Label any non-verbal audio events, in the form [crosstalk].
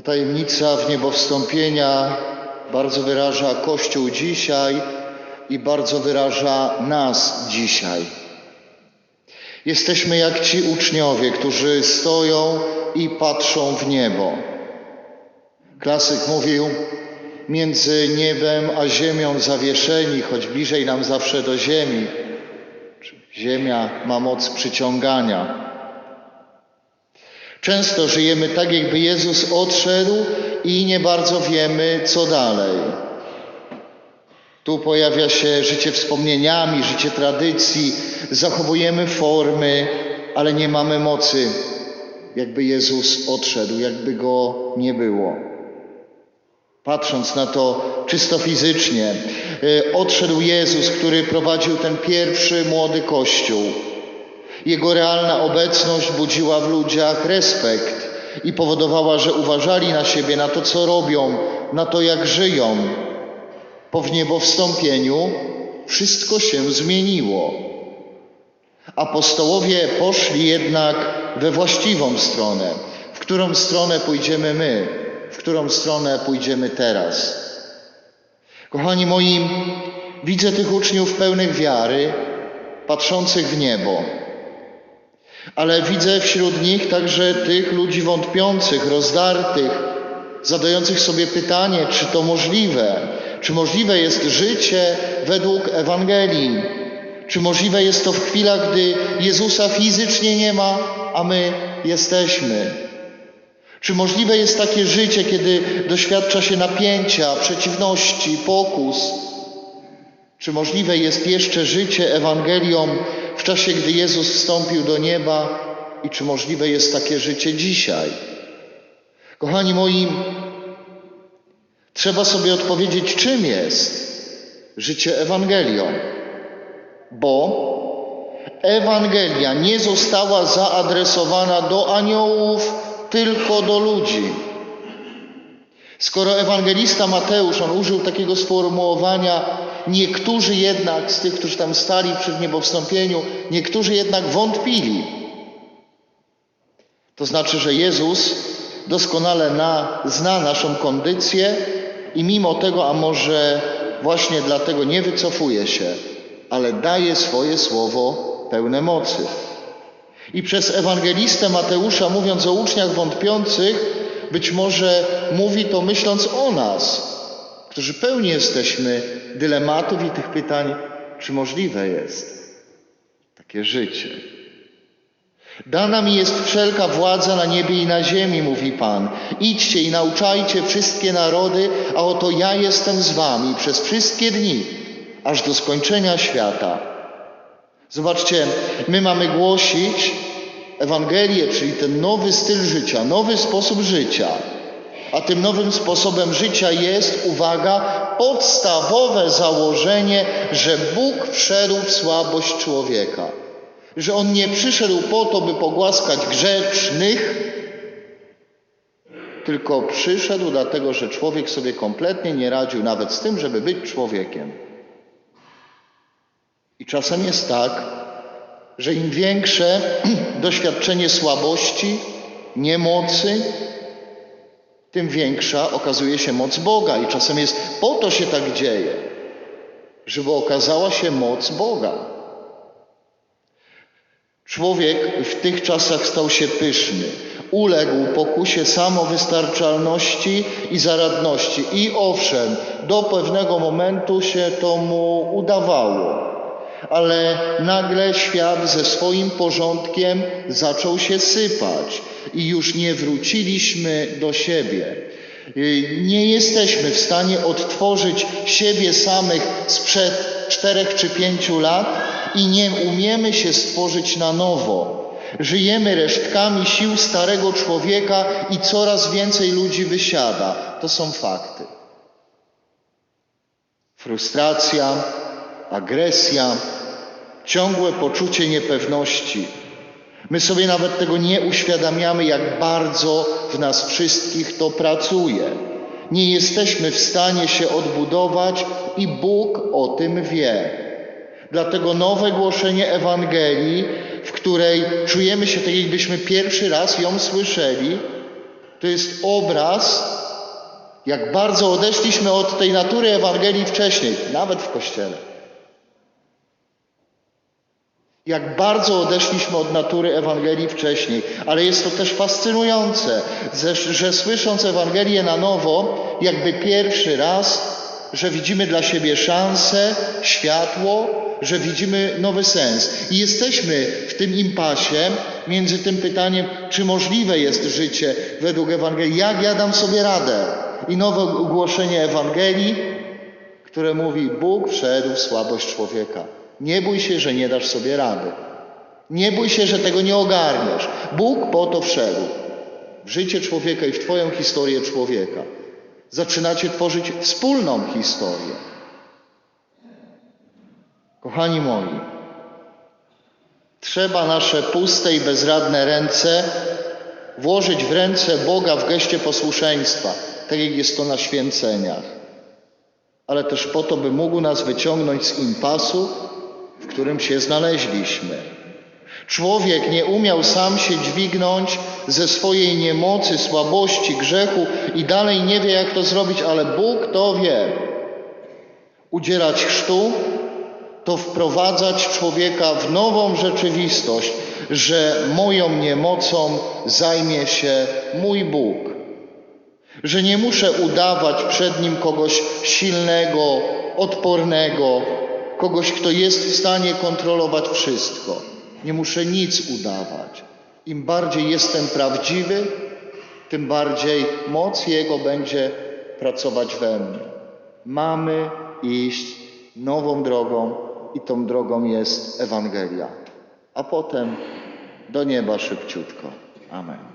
Ta tajemnica w niebo wstąpienia bardzo wyraża Kościół dzisiaj i bardzo wyraża nas dzisiaj. Jesteśmy jak ci uczniowie, którzy stoją i patrzą w niebo. Klasyk mówił, między niebem a ziemią zawieszeni, choć bliżej nam zawsze do ziemi. Ziemia ma moc przyciągania. Często żyjemy tak, jakby Jezus odszedł i nie bardzo wiemy, co dalej. Tu pojawia się życie wspomnieniami, życie tradycji, zachowujemy formy, ale nie mamy mocy, jakby Jezus odszedł, jakby go nie było. Patrząc na to czysto fizycznie, y, odszedł Jezus, który prowadził ten pierwszy młody kościół. Jego realna obecność budziła w ludziach respekt i powodowała, że uważali na siebie, na to, co robią, na to, jak żyją. Po wniebowstąpieniu wszystko się zmieniło. Apostołowie poszli jednak we właściwą stronę. W którą stronę pójdziemy my? W którą stronę pójdziemy teraz? Kochani moi, widzę tych uczniów pełnych wiary, patrzących w niebo. Ale widzę wśród nich także tych ludzi wątpiących, rozdartych, zadających sobie pytanie, czy to możliwe, czy możliwe jest życie według Ewangelii, czy możliwe jest to w chwilach, gdy Jezusa fizycznie nie ma, a my jesteśmy. Czy możliwe jest takie życie, kiedy doświadcza się napięcia, przeciwności, pokus? Czy możliwe jest jeszcze życie Ewangelią w czasie, gdy Jezus wstąpił do nieba? I czy możliwe jest takie życie dzisiaj? Kochani moi, trzeba sobie odpowiedzieć, czym jest życie Ewangelią. Bo Ewangelia nie została zaadresowana do aniołów, tylko do ludzi. Skoro ewangelista Mateusz, on użył takiego sformułowania, niektórzy jednak z tych, którzy tam stali przy niebowstąpieniu, niektórzy jednak wątpili. To znaczy, że Jezus doskonale na, zna naszą kondycję i mimo tego, a może właśnie dlatego nie wycofuje się, ale daje swoje słowo pełne mocy. I przez ewangelistę Mateusza, mówiąc o uczniach wątpiących, być może mówi to myśląc o nas, którzy pełni jesteśmy dylematów i tych pytań, czy możliwe jest takie życie. Dana mi jest wszelka władza na niebie i na ziemi, mówi Pan. Idźcie i nauczajcie wszystkie narody, a oto ja jestem z wami przez wszystkie dni, aż do skończenia świata. Zobaczcie, my mamy głosić Ewangelię, czyli ten nowy styl życia, nowy sposób życia. A tym nowym sposobem życia jest, uwaga, podstawowe założenie, że Bóg wszedł w słabość człowieka. Że On nie przyszedł po to, by pogłaskać grzecznych, tylko przyszedł dlatego, że człowiek sobie kompletnie nie radził nawet z tym, żeby być człowiekiem. I czasem jest tak, że im większe [clears throat] doświadczenie słabości, niemocy, tym większa okazuje się moc Boga. I czasem jest po to się tak dzieje, żeby okazała się moc Boga. Człowiek w tych czasach stał się pyszny, uległ pokusie samowystarczalności i zaradności. I owszem, do pewnego momentu się to mu udawało ale nagle świat ze swoim porządkiem zaczął się sypać i już nie wróciliśmy do siebie. Nie jesteśmy w stanie odtworzyć siebie samych sprzed czterech czy pięciu lat i nie umiemy się stworzyć na nowo. Żyjemy resztkami sił starego człowieka i coraz więcej ludzi wysiada. To są fakty. Frustracja, agresja, ciągłe poczucie niepewności. My sobie nawet tego nie uświadamiamy, jak bardzo w nas wszystkich to pracuje. Nie jesteśmy w stanie się odbudować i Bóg o tym wie. Dlatego nowe głoszenie Ewangelii, w której czujemy się tak, jakbyśmy pierwszy raz ją słyszeli, To jest obraz, jak bardzo odeszliśmy od tej natury Ewangelii wcześniej, nawet w Kościele. Jak bardzo odeszliśmy od natury Ewangelii wcześniej, ale jest to też fascynujące, że, że słysząc Ewangelię na nowo, jakby pierwszy raz, że widzimy dla siebie szansę, światło, że widzimy nowy sens. I jesteśmy w tym impasie między tym pytaniem, czy możliwe jest życie według Ewangelii, jak ja dam sobie radę. I nowe ogłoszenie Ewangelii, które mówi: Bóg wszedł w słabość człowieka. Nie bój się, że nie dasz sobie rady. Nie bój się, że tego nie ogarniesz. Bóg po to wszedł w życie człowieka i w Twoją historię człowieka. Zaczynacie tworzyć wspólną historię. Kochani moi, trzeba nasze puste i bezradne ręce włożyć w ręce Boga w geście posłuszeństwa, tak jak jest to na święceniach, ale też po to, by mógł nas wyciągnąć z impasu, w którym się znaleźliśmy. Człowiek nie umiał sam się dźwignąć ze swojej niemocy, słabości, grzechu i dalej nie wie, jak to zrobić, ale Bóg to wie. Udzielać chrztu to wprowadzać człowieka w nową rzeczywistość, że moją niemocą zajmie się mój Bóg. Że nie muszę udawać przed nim kogoś silnego, odpornego, kogoś, kto jest w stanie kontrolować wszystko. Nie muszę nic udawać. Im bardziej jestem prawdziwy, tym bardziej moc Jego będzie pracować we mnie. Mamy iść nową drogą i tą drogą jest Ewangelia. A potem do nieba szybciutko. Amen.